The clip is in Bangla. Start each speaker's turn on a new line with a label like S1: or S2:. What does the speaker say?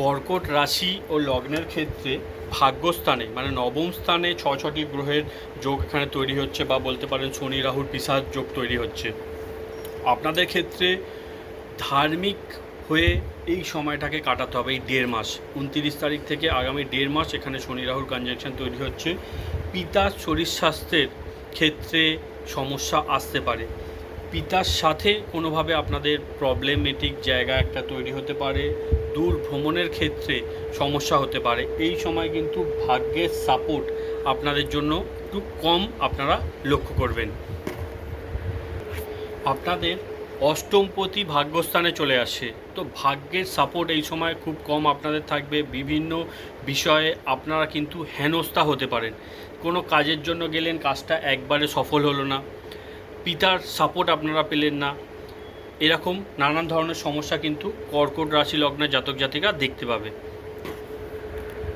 S1: কর্কট রাশি ও লগ্নের ক্ষেত্রে ভাগ্যস্থানে মানে নবম স্থানে ছ, ছটি গ্রহের যোগ এখানে তৈরি হচ্ছে বা বলতে পারেন শনি, রাহুর পিসার যোগ তৈরি হচ্ছে। আপনাদের ক্ষেত্রে ধার্মিক হয়ে এই সময়টাকে কাটাতে হবে, এই দেড় মাস। উনতিরিশ তারিখ থেকে আগামী দেড় মাস এখানে শনি, রাহুর কনজাংশন তৈরি হচ্ছে। পিতার শরীর স্বাস্থ্যের ক্ষেত্রে সমস্যা আসতে পারে। পিতার সাথে কোনোভাবে আপনাদের প্রবলেমেটিক জায়গা একটা তৈরি হতে পারে, দূর ভ্রমণের ক্ষেত্রে সমস্যা হতে পারে, এই সময় কিন্তু ভাগ্যের সাপোর্ট আপনাদের জন্য একটু কম আপনারা লক্ষ্য করবেন। আপনাদের অষ্টমপতি ভাগ্যস্থানে চলে আসে, তো ভাগ্যের সাপোর্ট এই সময় খুব কম আপনাদের থাকবে, বিভিন্ন বিষয়ে আপনারা কিন্তু হেনস্থা হতে পারেন। কোনো কাজের জন্য গেলেন, কাজটা একবারে সফল হলো না। পিতার সাপোর্ট আপনারা পেলেন না। এরকম নানান ধরনের সমস্যা কিন্তু কর্কট রাশি লগ্নের জাতক জাতিকা দেখতে পাবে।